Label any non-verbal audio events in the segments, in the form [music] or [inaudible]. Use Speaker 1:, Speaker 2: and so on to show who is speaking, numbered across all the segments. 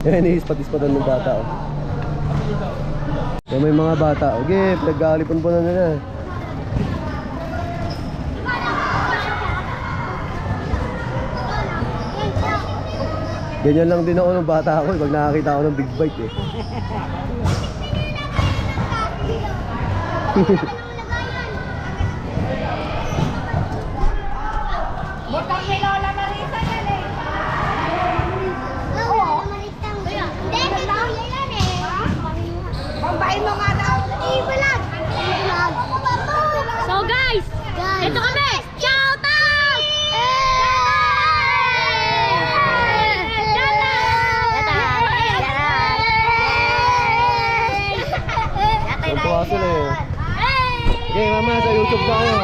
Speaker 1: Yan, iispat-ispatan ng bata. Oh. Yan, may mga bata. Okay, pinag-aalipon po na nila. Ganyan lang din ako ng bata ako pag nakakita ako ng big bike eh.
Speaker 2: Butang kay Lola Marisa yan eh. Oo. Hindi, kuya yan eh. Pambahin mo nga daw. Ibalag.
Speaker 3: So guys, ito kami! Shout out!
Speaker 1: Tuntua sila eh. Okay, mama, sa YouTube na kayo.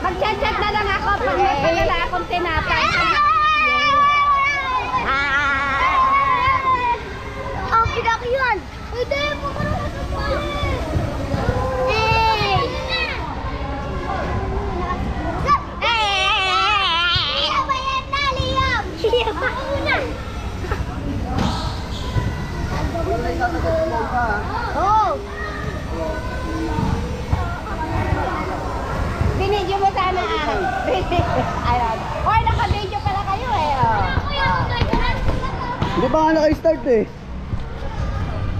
Speaker 2: Mag-chat-chat na lang ako pag may pagala akong tinapay. Oh, pinaki yun! Hindi, pumunta sa pangit! Hey! Hey! Ano ba yan, Liam? Ako muna! Oh! Binidyo mo sana ah. Ayun. Hoy, naka-video pala kayo eh. Oh.
Speaker 1: Hindi pa nga naka-start eh.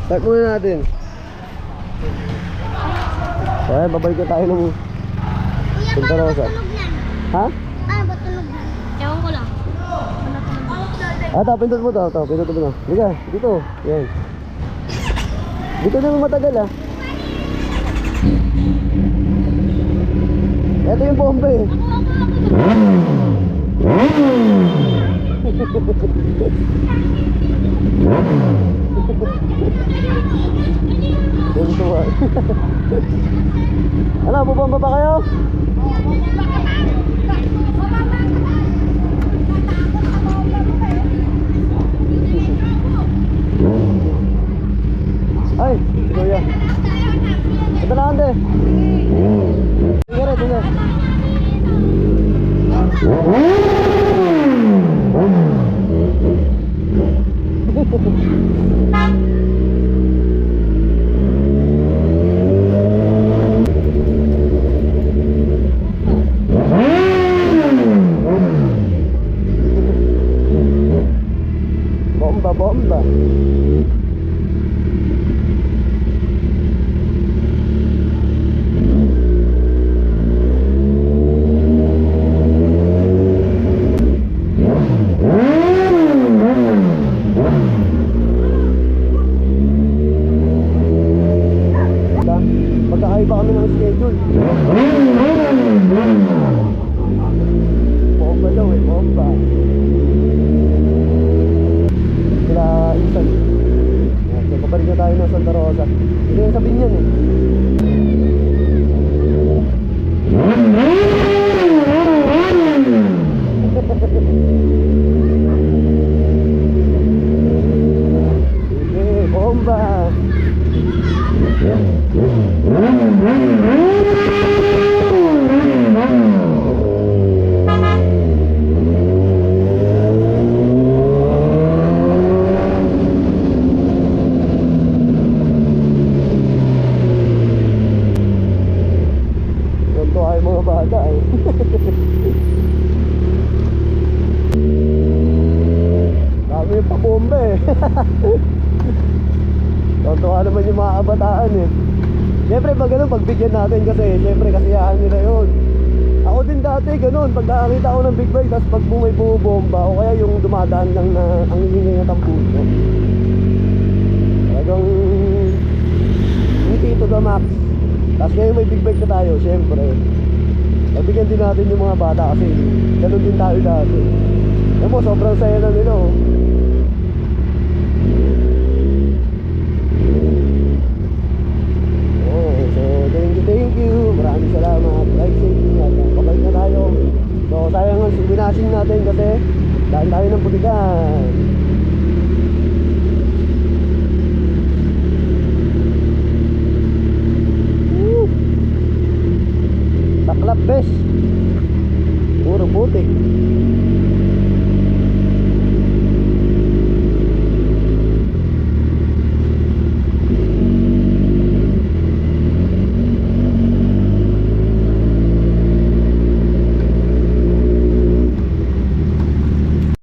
Speaker 1: Start muna natin. Kaya babalik na tayo ng...
Speaker 2: Paano
Speaker 1: Rosa. Ha?
Speaker 2: Paano matulog yan?
Speaker 3: Ewan ko lang.
Speaker 1: Ah, ito, pindot mo to. Ito, pindot mo to. Liga, dito. Yan. Dito na matagal ah. Ito yung bomba eh. Tuntua. [laughs] [laughs] ano, bubomba pa kayo? Ay, Kuya. Ito na ante. Sige rin, sige. Diba? Magkakaiba kami ng schedule. Bomba daw eh, bomba. Sila Isan. Yan, So, kapalik na tayo ng Santa Rosa. Hindi yan sa Binyan eh. [laughs] Bomba! Ay mga bata eh. [laughs] Dami yung pabomba eh. [laughs] Tontuwa naman yung mga kabataan eh. Siyempre pag ganun, pagbigyan natin kasi siyempre kasiyahan nila yun. Ako din dati ganun, pag nakakita ko ng big bike, tapos pag may bumubomba, o kaya yung dumadaan lang na ang hingin na tampuso. Talagang ngiti to the max. Tapos ngayon may big bike na tayo, siyempre. Pagbigyan din natin yung mga bata kasi ganun din tayo dati. Alam mo, sobrang saya na nila oh. Oh, so thank you, thank you. Maraming salamat. At uh, pabalik na tayo. So sayang ang binasing natin kasi dahil tayo ng putikan. Saklap, bes. Puro putik.